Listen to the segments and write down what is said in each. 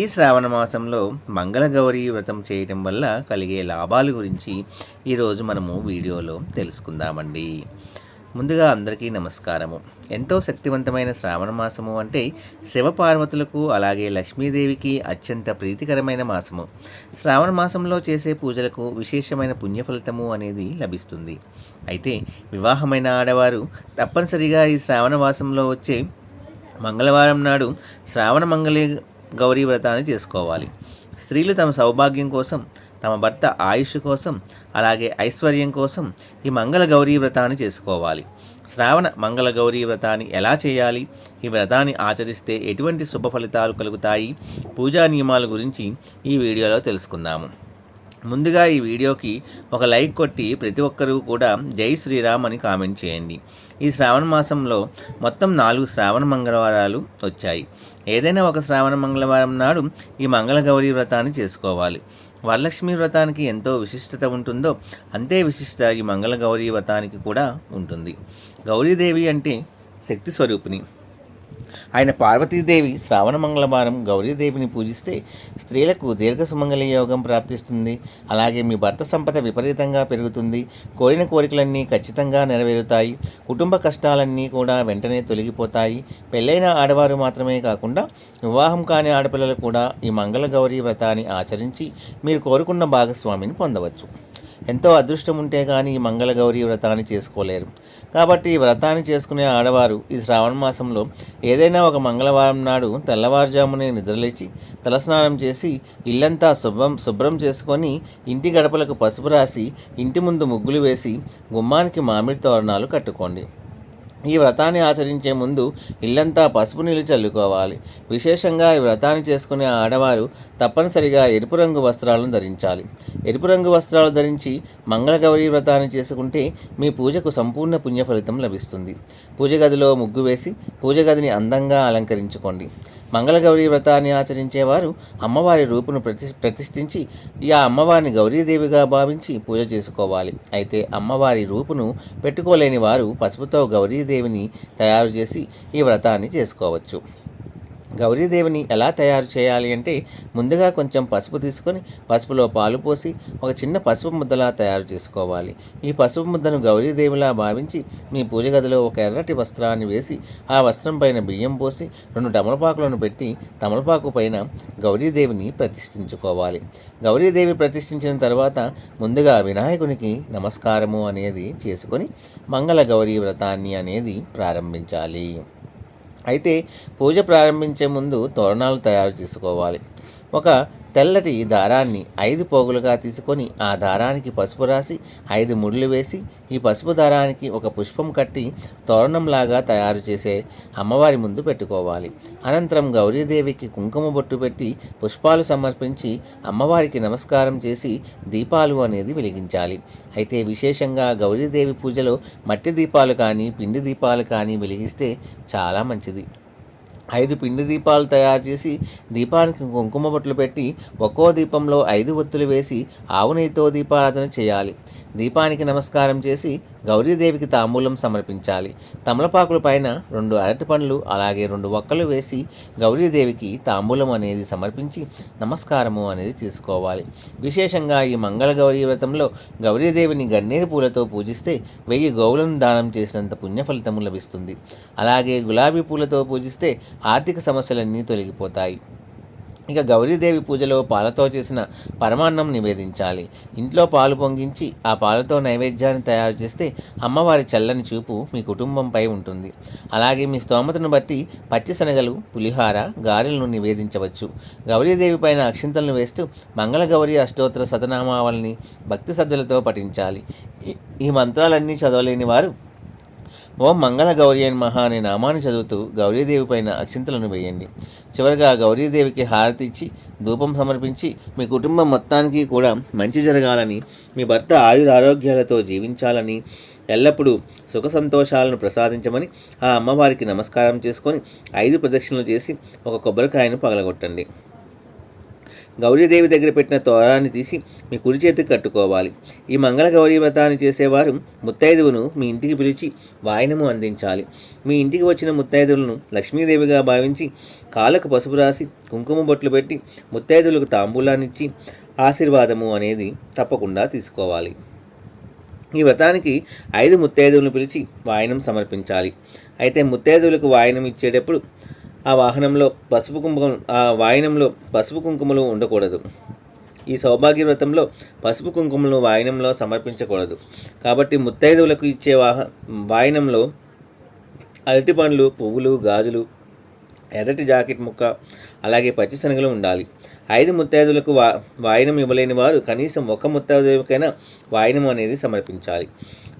ఈ శ్రావణ మాసంలో మంగళగౌరీ వ్రతం చేయటం వల్ల కలిగే లాభాల గురించి ఈరోజు మనము వీడియోలో తెలుసుకుందామండి. ముందుగా అందరికీ నమస్కారము. ఎంతో శక్తివంతమైన శ్రావణ మాసము అంటే శివపార్వతులకు అలాగే లక్ష్మీదేవికి అత్యంత ప్రీతికరమైన మాసము. శ్రావణ మాసంలో చేసే పూజలకు విశేషమైన పుణ్యఫలితము అనేది లభిస్తుంది. అయితే వివాహమైన ఆడవారు తప్పనిసరిగా ఈ శ్రావణ మాసంలో వచ్చే మంగళవారం నాడు శ్రావణ మంగళి గౌరీ వ్రతాన్ని చేసుకోవాలి. స్త్రీలు తమ సౌభాగ్యం కోసం తమ భర్త ఆయుష్ కోసం అలాగే ఐశ్వర్యం కోసం ఈ మంగళ గౌరీ వ్రతాన్ని చేసుకోవాలి. శ్రావణ మంగళ గౌరీ వ్రతాన్ని ఎలా చేయాలి? ఈ వ్రతాన్ని ఆచరిస్తే ఎటువంటి శుభ ఫలితాలు కలుగుతాయి? పూజా నియమాల గురించి ఈ వీడియోలో తెలుసుకుందాము. ముందుగా ఈ వీడియోకి ఒక లైక్ కొట్టి ప్రతి ఒక్కరూ కూడా జై శ్రీరామ్ అని కామెంట్ చేయండి. ఈ శ్రావణ మాసంలో మొత్తం నాలుగు శ్రావణ మంగళవారాలు వచ్చాయి. ఏదైనా ఒక శ్రావణ మంగళవారం నాడు ఈ మంగళగౌరి వ్రతాన్ని చేసుకోవాలి. వరలక్ష్మి వ్రతానికి ఎంతో విశిష్టత ఉంటుందో అంతే విశిష్టత ఈ మంగళగౌరీ వ్రతానికి కూడా ఉంటుంది. గౌరీదేవి అంటే శక్తి స్వరూపిణి. ఆయన పార్వతీదేవి శ్రావణ మంగళవారం గౌరీదేవిని పూజిస్తే స్త్రీలకు దీర్ఘ సుమంగళ యోగం ప్రాప్తిస్తుంది. అలాగే మీ భర్త సంపద విపరీతంగా పెరుగుతుంది. కోరిన కోరికలన్నీ ఖచ్చితంగా నెరవేరుతాయి. కుటుంబ కష్టాలన్నీ కూడా వెంటనే తొలగిపోతాయి. పెళ్ళైన ఆడవారు మాత్రమే కాకుండా వివాహం కాని ఆడపిల్లలు కూడా ఈ మంగళ గౌరీ వ్రతాన్ని ఆచరించి మీరు కోరుకున్న భాగస్వామిని పొందవచ్చు. ఎంతో అదృష్టం ఉంటే కానీ ఈ మంగళగౌరి వ్రతాన్ని చేసుకోలేరు. కాబట్టి ఈ వ్రతాన్ని చేసుకునే ఆడవారు ఈ శ్రావణ మాసంలో ఏదైనా ఒక మంగళవారం నాడు తెల్లవారుజామునే నిద్రలేచి తలస్నానం చేసి ఇల్లంతా శుభ్రం శుభ్రం చేసుకొని ఇంటి గడపలకు పసుపు రాసి ఇంటి ముందు ముగ్గులు వేసి గుమ్మానికి మామిడి తోరణాలు కట్టుకోండి. ఈ వ్రతాన్ని ఆచరించే ముందు ఇల్లంతా పసుపు నీళ్ళు చల్లుకోవాలి. విశేషంగా ఈ వ్రతాన్ని చేసుకునే ఆడవారు తప్పనిసరిగా ఎరుపు రంగు వస్త్రాలను ధరించాలి. ఎరుపు రంగు వస్త్రాలు ధరించి మంగళగౌరీ వ్రతాన్ని చేసుకుంటే మీ పూజకు సంపూర్ణ పుణ్య ఫలితం లభిస్తుంది. పూజ గదిలో ముగ్గు వేసి పూజ గదిని అందంగా అలంకరించుకోండి. మంగళగౌరీ వ్రతాన్ని ఆచరించేవారు అమ్మవారి రూపును ప్రతి ప్రతిష్ఠించి ఈ అమ్మవారిని గౌరీదేవిగా భావించి పూజ చేసుకోవాలి. అయితే అమ్మవారి రూపును పెట్టుకోలేని వారు పసుపుతో దేవిని తయారు చేసి ఈ వ్రతాన్ని చేసుకోవచ్చు. గౌరీదేవిని ఎలా తయారు చేయాలి అంటే ముందుగా కొంచెం పసుపు తీసుకొని పసుపులో పాలు పోసి ఒక చిన్న పసుపు ముద్దలా తయారు చేసుకోవాలి. ఈ పసుపు ముద్దను గౌరీదేవిలా భావించి మీ పూజ గదిలో ఒక ఎర్రటి వస్త్రాన్ని వేసి ఆ వస్త్రం పైన బియ్యం పోసి రెండు తమలపాకులను పెట్టి తమలపాకు పైన గౌరీదేవిని ప్రతిష్ఠించుకోవాలి. గౌరీదేవి ప్రతిష్ఠించిన తర్వాత ముందుగా వినాయకునికి నమస్కారము అనేది చేసుకొని మంగళ గౌరీ వ్రతాన్ని అనేది ప్రారంభించాలి. అయితే పూజ ప్రారంభించే ముందు తోరణాలు తయారు చేసుకోవాలి. ఒక తెల్లటి దారాన్ని ఐదు పోగులుగా తీసుకొని ఆ దారానికి పసుపు రాసి ఐదు ముళ్ళు వేసి ఈ పసుపు దారానికి ఒక పుష్పం కట్టి తోరణంలాగా తయారు చేసే అమ్మవారి ముందు పెట్టుకోవాలి. అనంతరం గౌరీదేవికి కుంకుమ బొట్టు పెట్టి పుష్పాలు సమర్పించి అమ్మవారికి నమస్కారం చేసి దీపాలు అనేది వెలిగించాలి. అయితే విశేషంగా గౌరీదేవి పూజలో మట్టి దీపాలు కానీ పిండి దీపాలు కానీ వెలిగిస్తే చాలా మంచిది. ఐదు పిండి దీపాలు తయారు చేసి దీపానికి కుంకుమ బొట్లు పెట్టి ఒక్కో దీపంలో ఐదు ఒత్తులు వేసి ఆవు నెయ్యితో దీపారాధన చేయాలి. దీపానికి నమస్కారం చేసి గౌరీదేవికి తాంబూలం సమర్పించాలి. తమలపాకుల పైన రెండు అరటి పండ్లు అలాగే రెండు ఒక్కలు వేసి గౌరీదేవికి తాంబూలం అనేది సమర్పించి నమస్కారము అనేది తీసుకోవాలి విశేషంగా ఈ మంగళ గౌరీ వ్రతంలో గౌరీదేవిని గన్నేరు పూలతో పూజిస్తే వెయ్యి గౌలను దానం చేసినంత పుణ్యఫలితము లభిస్తుంది. అలాగే గులాబీ పూలతో పూజిస్తే ఆర్థిక సమస్యలన్నీ తొలగిపోతాయి. ఇక గౌరీదేవి పూజలో పాలతో చేసిన పరమాన్నం నివేదించాలి. ఇంట్లో పాలు పొంగించి ఆ పాలతో నైవేద్యాన్ని తయారు చేస్తే అమ్మవారి చల్లని చూపు మీ కుటుంబంపై ఉంటుంది. అలాగే మీ స్తోమతను బట్టి పచ్చి శనగలు పులిహార గారెలను నివేదించవచ్చు. గౌరీదేవి పైన అక్షింతలను వేస్తూ మంగళగౌరి అష్టోత్తర శతనామావళిని భక్తి శ్రద్ధలతో పఠించాలి. ఈ మంత్రాలన్నీ చదవలేని వారు ఓం మంగళ గౌరీ అని మహా అనే నామాన్ని చదువుతూ గౌరీదేవి పైన అక్షింతలను వేయండి. చివరిగా గౌరీదేవికి హారతి ఇచ్చి ధూపం సమర్పించి మీ కుటుంబం మొత్తానికి కూడా మంచి జరగాలని మీ భర్త ఆయుర ఆరోగ్యాలతో జీవించాలని ఎల్లప్పుడూ సుఖ సంతోషాలను ప్రసాదించమని ఆ అమ్మవారికి నమస్కారం చేసుకొని ఐదు ప్రదక్షిణలు చేసి ఒక కొబ్బరికాయను పగలగొట్టండి. గౌరీదేవి దగ్గర పెట్టిన తోరాన్ని తీసి మీ కుడి చేతికి కట్టుకోవాలి. ఈ మంగళ గౌరీ వ్రతాన్ని చేసేవారు ముత్తైదువును మీ ఇంటికి పిలిచి వాయనము అందించాలి. మీ ఇంటికి వచ్చిన ముత్తైదువులను లక్ష్మీదేవిగా భావించి కాళ్ళకు పసుపు రాసి కుంకుమ బొట్లు పెట్టి ముత్తైదువులకు తాంబూలాన్నిచ్చి ఆశీర్వాదము అనేది తప్పకుండా తీసుకోవాలి. ఈ వ్రతానికి ఐదు ముత్తైదువులను పిలిచి వాయనం సమర్పించాలి. అయితే ముత్తైదువులకు వాయనం ఇచ్చేటప్పుడు ఆ వాహనంలో పసుపు కుంకుమ ఆ వాయనంలో పసుపు కుంకుమలు ఉండకూడదు. ఈ సౌభాగ్య వ్రతంలో పసుపు కుంకుమలు వాయనంలో సమర్పించకూడదు. కాబట్టి ముత్తైదువులకు ఇచ్చే వాహ వాయనంలో అరటి పండ్లు పువ్వులు గాజులు ఎర్రటి జాకెట్ ముక్క అలాగే పచ్చిశనగలు ఉండాలి. ఐదు ముత్తైదులకు వా వాయనం ఇవ్వలేని వారు కనీసం ఒక ముత్తైదువుకైనా వాయనం అనేది సమర్పించాలి.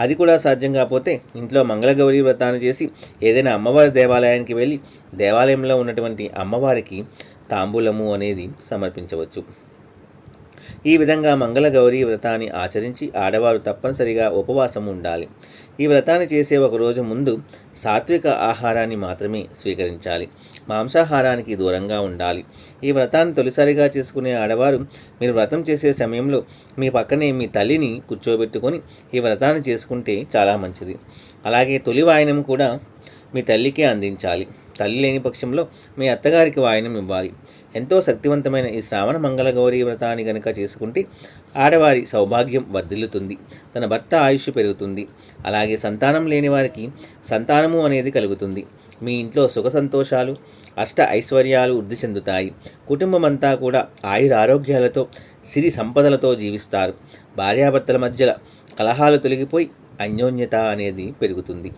అది కూడా సాధ్యం కాకపోతే ఇంట్లో మంగళగౌరి వ్రతాన్ని చేసి ఏదైనా అమ్మవారి దేవాలయానికి వెళ్ళి దేవాలయంలో ఉన్నటువంటి అమ్మవారికి తాంబూలము అనేది సమర్పించవచ్చు. ఈ విధంగా మంగళగౌరీ వ్రతాన్ని ఆచరించి ఆడవారు తప్పనిసరిగా ఉపవాసం ఉండాలి. ఈ వ్రతాన్ని చేసే ఒక రోజు ముందు సాత్విక ఆహారాన్ని మాత్రమే స్వీకరించాలి. మాంసాహారానికి దూరంగా ఉండాలి. ఈ వ్రతాన్ని తొలిసారిగా చేసుకునే ఆడవారు మీరు వ్రతం చేసే సమయంలో మీ పక్కనే మీ తల్లిని కూర్చోబెట్టుకొని ఈ వ్రతాన్ని చేసుకుంటే చాలా మంచిది. అలాగే తొలి వాయనం కూడా మీ తల్లికే అందించాలి. తల్లి లేని పక్షంలో మీ అత్తగారికి వాయనం ఇవ్వాలి. ఎంతో శక్తివంతమైన ఈ శ్రావణ మంగళ గౌరీ వ్రతాన్ని గనుక చేసుకుంటే ఆడవారి సౌభాగ్యం వర్ధిల్లుతుంది తన భర్త ఆయుష్ పెరుగుతుంది అలాగే సంతానం లేని వారికి సంతానము అనేది కలుగుతుంది. మీ ఇంట్లో సుఖ సంతోషాలు అష్ట ఐశ్వర్యాలు వృద్ధి చెందుతాయి. కుటుంబం అంతా కూడా ఆయుర ఆరోగ్యాలతో సిరి సంపదలతో జీవిస్తారు. భార్యాభర్తల మధ్య కలహాలు తొలగిపోయి అన్యోన్యత అనేది పెరుగుతుంది.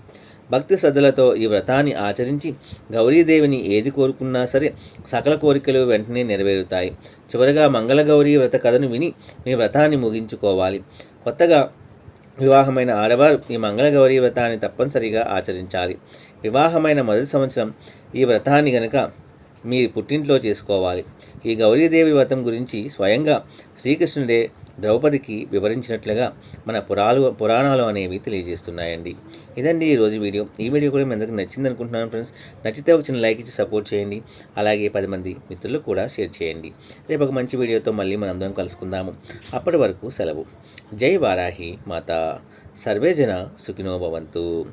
భక్తి శ్రద్ధలతో ఈ వ్రతాన్ని ఆచరించి గౌరీదేవిని ఏది కోరుకున్నా సరే సకల కోరికలు వెంటనే నెరవేరుతాయి. చివరగా మంగళగౌరీ వ్రత కథను విని మీ వ్రతాన్ని ముగించుకోవాలి. కొత్తగా వివాహమైన ఆడవారు ఈ మంగళగౌరీ వ్రతాన్ని తప్పనిసరిగా ఆచరించాలి. వివాహమైన మొదటి సంవత్సరం ఈ వ్రతాన్ని గనక మీ పుట్టింట్లో చేసుకోవాలి. ఈ గౌరీదేవి వ్రతం గురించి స్వయంగా శ్రీకృష్ణుడే ద్రౌపదికి వివరించినట్లుగా మన పురాలు పురాణాలు అనేవి తెలియజేస్తున్నాయండి. ఇదండి ఈరోజు వీడియో. ఈ వీడియో కూడా మీ అందరికి నచ్చింది అనుకుంటున్నాను ఫ్రెండ్స్. నచ్చితే ఒక చిన్న లైక్ ఇచ్చి సపోర్ట్ చేయండి. అలాగే పది మంది మిత్రులు కూడా షేర్ చేయండి. రేపు ఒక మంచి వీడియోతో మళ్ళీ మనందరం కలుసుకుందాము. అప్పటి వరకు సెలవు. జై వారాహి మాత. సర్వేజన సుఖినోభవంతు సుఖినో భవంతు.